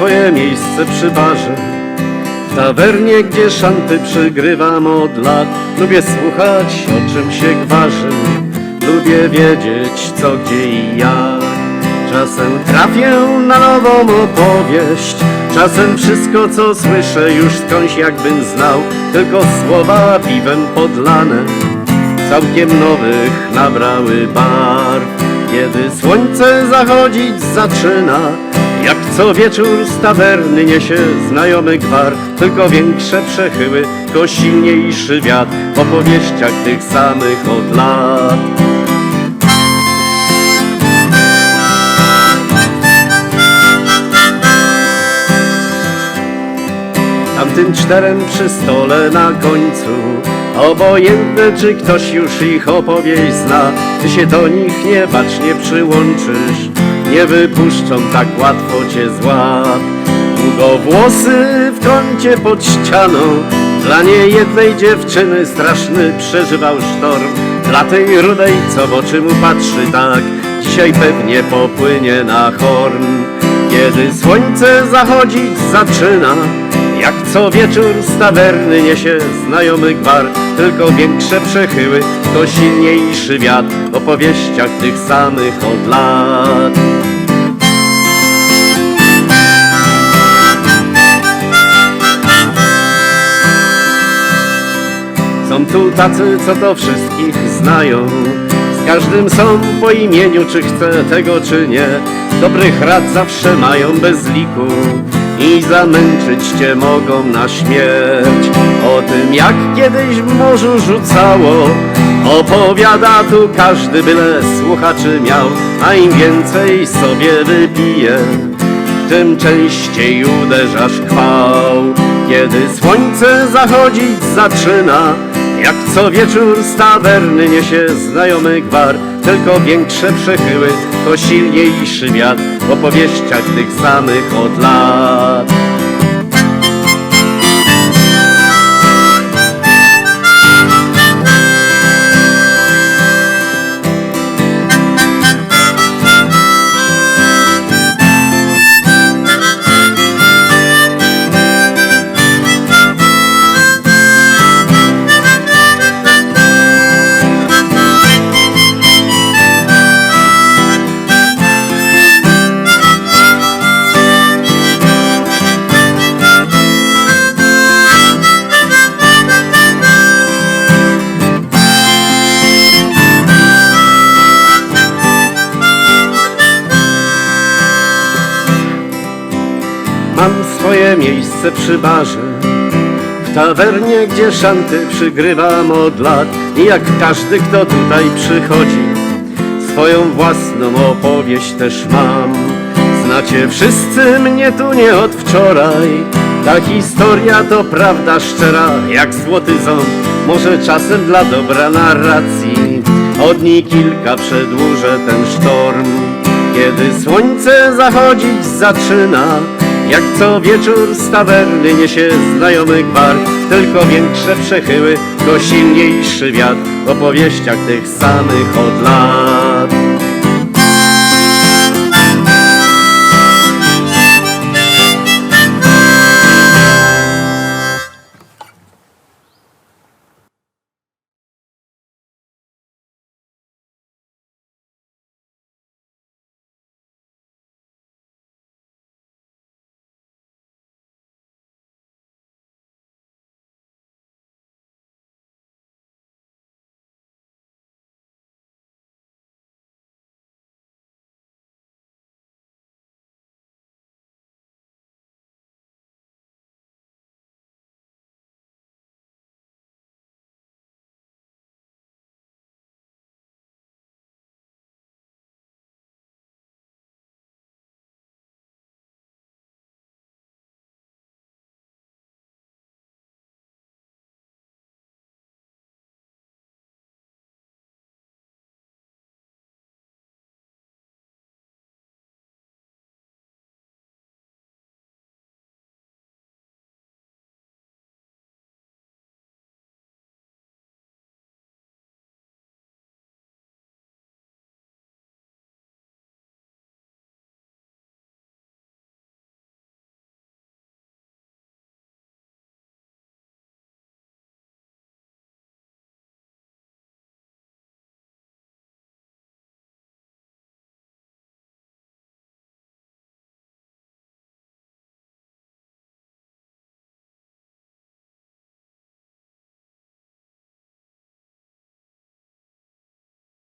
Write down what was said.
Swoje miejsce przy barze. W tawernie, gdzie szanty przygrywam od lat Lubię słuchać, o czym się gwarzy. Lubię wiedzieć, co, gdzie i jak. Czasem trafię na nową opowieść. Czasem wszystko, co słyszę, już skądś jakbym znał. Tylko słowa piwem podlane Całkiem nowych nabrały barw Kiedy słońce zachodzić zaczyna Jak co wieczór z tawerny niesie znajomy gwar Tylko większe przechyły, to silniejszy wiatr W opowieściach tych samych od lat. Tamtym czterem przy stole na końcu Obojętne czy ktoś już ich opowieść zna. Ty się do nich niebacznie przyłączysz Nie wypuszczą tak łatwo cię z łap. Długowłosy w kącie pod ścianą. Dla niejednej dziewczyny straszny przeżywał sztorm. Dla tej rudej, co w oczy mu patrzy tak Dzisiaj pewnie popłynie na horn. Kiedy słońce zachodzić zaczyna jak co wieczór z tawerny niesie znajomy gwar. Tylko większe przechyły, to silniejszy wiatr W opowieściach tych samych od lat tu tacy, co to wszystkich znają Z każdym są po imieniu, czy chce tego, czy nie Dobrych rad zawsze mają bez liku i zamęczyć cię mogą na śmierć. O tym jak kiedyś w morzu rzucało, opowiada tu każdy byle słuchaczy miał, a im więcej sobie wypije, tym częściej uderzasz chwał. Kiedy słońce zachodzić zaczyna, jak co wieczór z tawerny niesie znajomy gwar, tylko większe przechyły, to silniejszy wiatr w opowieściach tych samych od lat. Swoje miejsce przy barze. W tawernie, gdzie szanty przygrywam od lat I jak każdy, kto tutaj przychodzi Swoją własną opowieść też mam. Znacie wszyscy mnie tu nie od wczoraj. Ta historia to prawda szczera jak złoty ząb. Może czasem dla dobra narracji. Od dni kilka przedłużę ten sztorm. Kiedy słońce zachodzić zaczyna jak co wieczór z tawerny niesie znajomy gwar Tylko większe przechyły, to silniejszy wiatr W opowieściach tych samych od lat